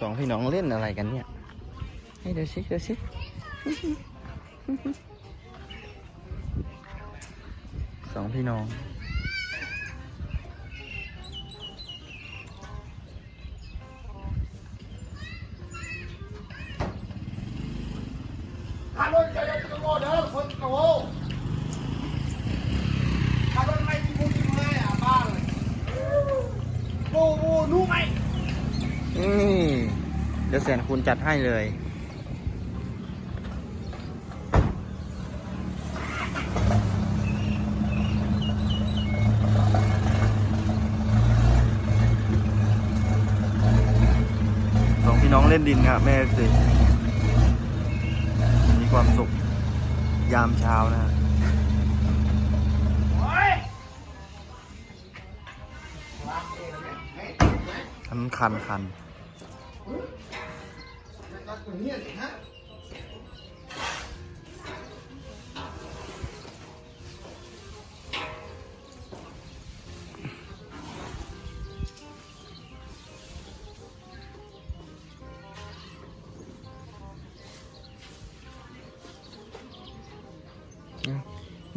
สองพี่น้องเล่นอะไรกันเนี่ย ให้เดี๋ยวสิเดี๋ยวสิสองพี่น้องขับรถจะยังจะโง่เด้อคนโง่ขับรถไม่มีมูลที่ไม่อะบ้าเลยโง่โง่รู้ไหมนี่ เดี๋ยวแสนคุณจัดให้เลย สองพี่น้องเล่นดินครับแม่สิมีความสุข ยามเช้านะคันคันคัน ตัดตัวเงี้ยฮะ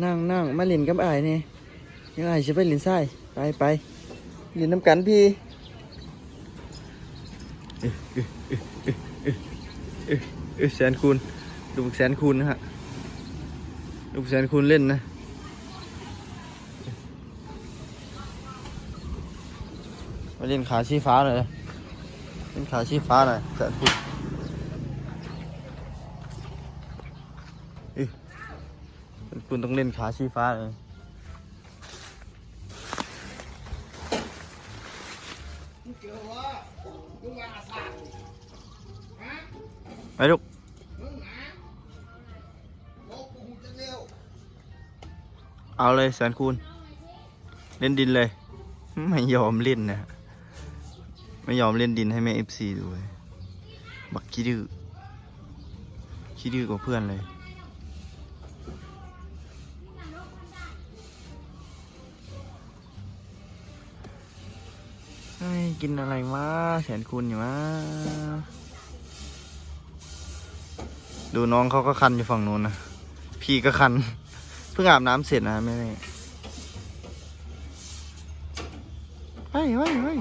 นั่งนั่งมาเล่นกับไอ้นี่ยังไงจะไปเล่นไส้ไปไปเล่นน้ำกันพี่ เอ๊ะเอ๊ะเอ๊ะเอ๊ะเอ๊ะเอ๊ะเอ๊ะแสนคูณดูแสนคูณนะฮะดูแสนคูณเล่นนะมาเล่นขาชี้ฟ้าเลยเล่นขาชี้ฟ้าหน่อยแสนคูณเอ๊ะแสนคูณต้องเล่นขาชี้ฟ้าเลย ไปลูกมึงนะโง่กูจะเอาเลยแสนคูณ เล่นดินเลย ไม่ยอมเล่นนะ ไม่ยอมเล่นดินให้แม่เอฟซีดูเลยบักขี้ดื้อขี้ดื้อกว่าเพื่อนเลย กินอะไรวะแสนคูณอยู่วะ ดูน้องเขาก็คันอยู่ฝั่งนู้นนะ พี่ก็คัน เพิ่งอาบน้ำเสร็จนะแม่แม่เฮ้ยเฮ้ยเฮ้ย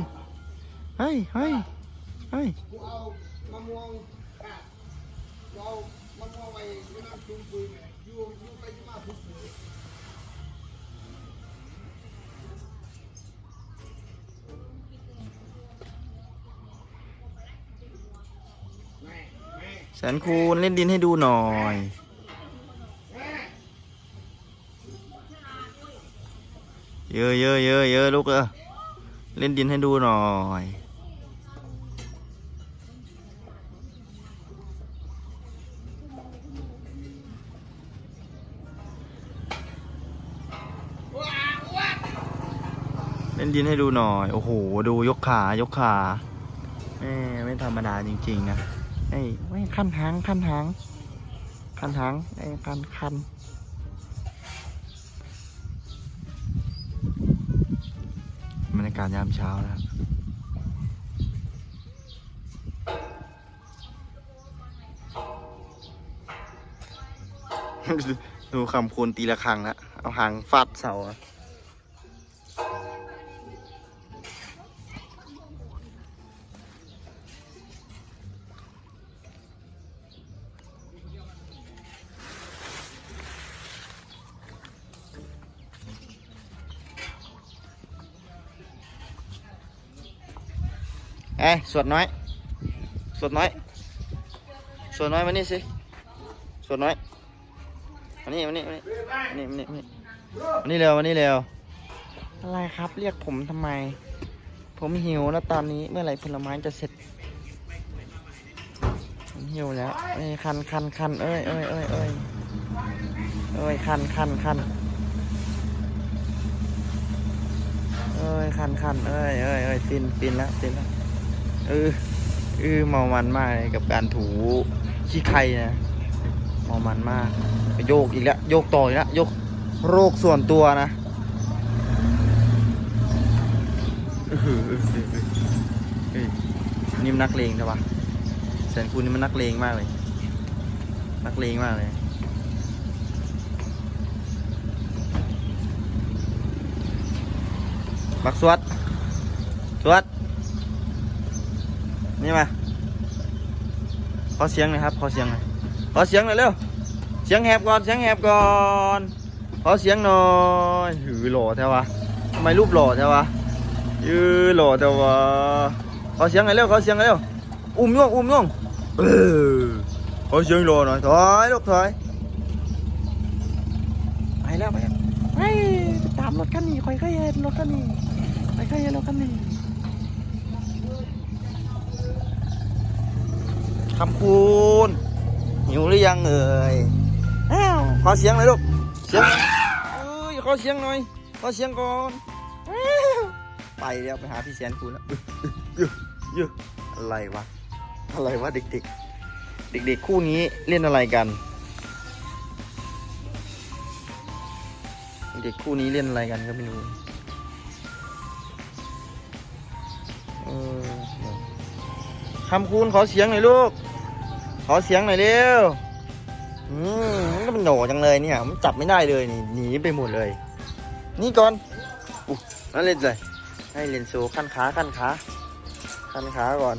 เฮ้ยเฮ้ยเฮ้ย แสนคูณเล่นดินให้ดูหน่อย เยอะเยอะเยอะเยอะลูกเออเล่นดินให้ดูหน่อยเล่นดินให้ดูหน่อย โอ้โห ดูยกขายกขาแม่ไม่ธรรมดาจริง ๆ นะ ไอ้ไม่ขั้นหางขั้นหางขั้นหางไอ้คันคันบรรยากาศยามเช้านะครับดูคำคูณตีละครั้งนะเอาหางฟาดเสาอะ เอ้สวดน้อย สวดน้อย สวดน้อยมานี่สิ สวดน้อยมานี่มานี่มานี่มานี่มานี่มานี่มานี่เร็วมานี่เร็ว อะไรครับ เรียกผมทำไม ผมหิวแล้วตอนนี้เมื่อไหร่ผลไม้จะเสร็จผมหิวแล้วเอ้ยคันคันคันเอ้ยเอ้ยเอ้ยเอ้ยเอ้ยคันคันคันเอ้ยคันคันเอ้ยเอ้ยเอ้ยฟินฟินแล้วฟินแล้ว เออเออเมามันมากเลยกับการถูขี้ไข่นะเมามันมากโยกอีกแล้วโยกต่ออีกแล้วโยกโรคส่วนตัวนะนี่มันนักเลงใช่ปะแสนคูณนี่มันนักเลงมากเลย นักเลงมากเลยบักสวดสวด นี่มาขอเสียงหน่อยครับขอเสียงหน่อยขอเสียงหน่อยเร็วเสียงแหบก่อนเสียงแหบก่อนขอเสียงหน่อยหือหล่อแท้วะทำไมรูปหล่อแท้วะยือหล่อแท้วะขอเสียงหน่อยเร็วขอเสียงหน่อยเร็วอุ้มย่องอุ้มย่องเออขอเสียงหล่อหน่อยถอยลูกถอยไปแล้วไปแล้วไปตามรถคันนี้คอยเคยเห็นรถคันนี้คอยเคยเห็นรถคันนี้ คำคูณหิวหรือยังเอ่ยอ้าวขอเสียงหน่อยลูกเสียงเอ้ยขอเสียงหน่อยขอเสียงก่อนไปแล้วไปหาพี่แสนคูณแล้วยอะเยอะอะไรวะอะไรวะเด็กๆ เด็กๆ คู่นี้เล่นอะไรกัน เด็กคู่นี้เล่นอะไรกันก็ไม่รู้คำคูณขอเสียงหน่อยลูก ขอเสียงหน่อยเร็วอืมมันก็เป็นโหนจังเลยเนี่ย มันจับไม่ได้เลยนี่หนีไปหมดเลย นี่ก่อนอุ๊ยนั่นเล่นเลย ให้เล่นโซขั้นขาขั้นขาขั้นขาก่อน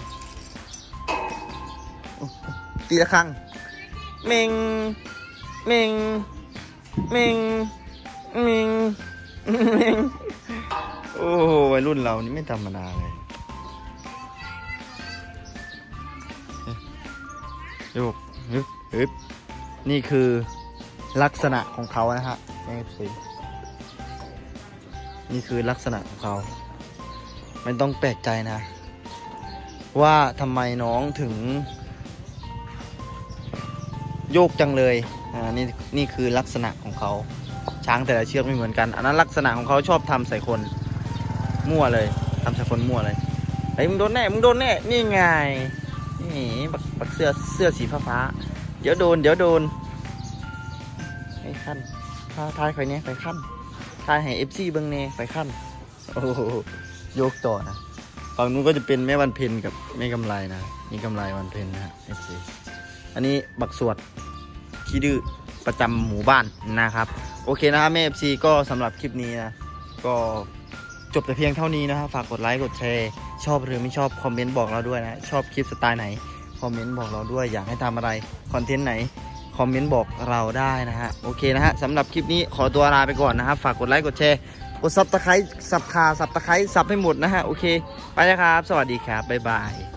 อตีละครั้งเมงเมงเมงเมิงมิงโอ้วัยรุ่นเรานี่ไม่ธรรมดาเลย โยกฮึบฮึบนี่คือลักษณะของเขานะฮะนี่สินี่คือลักษณะของเขา ไม่ต้องแปลกใจนะ ว่าทำไมน้องถึง โยกจังเลย อ่า นี่นี่คือลักษณะของเขา ช้างแต่ละเชือกไม่เหมือนกัน อันนั้นลักษณะของเขาชอบทำใส่คน มั่วเลยทำใส่คนมั่วเลยไอ้มึงโดนแน่ มึงโดนแน่ นี่ไง นี่บักบักเสื้อเสื้อสีฟ้าฟ้า เดี๋ยวโดน เดี๋ยวโดนไอ้ขั้นท้าทายใครเนี้ยไปขั้นทายให้เอฟซีเบิ้งเน่ไปขั้นโอ้โหยกต่อนะฝั่งนู้นก็จะเป็นแม่วันเพ็ญกับแม่กำไรนะนี่กำไรวันเพ็ญนะฮะเอฟซีอันนี้บักสวดขี้ดื้อประจำหมู่บ้านนะครับ โอเคนะครับแม่ FC ก็สำหรับคลิปนี้นะก็จบแต่เพียงเท่านี้นะครับฝากกดไลค์กดแชร์ ชอบหรือไม่ชอบคอมเมนต์บอกเราด้วยนะชอบคลิปสไตล์ไหนคอมเมนต์บอกเราด้วยอยากให้ทำอะไรคอนเทนต์ไหนคอมเมนต์บอกเราได้นะฮะโอเคนะฮะสำหรับคลิปนี้ขอตัวลาไปก่อนนะครับฝากกดไลค์กดแชร์กดซับตะไคร้สับคาสับตะไคร้สับให้หมดนะฮะโอเค ไปนะครับ สวัสดีครับบ๊ายบาย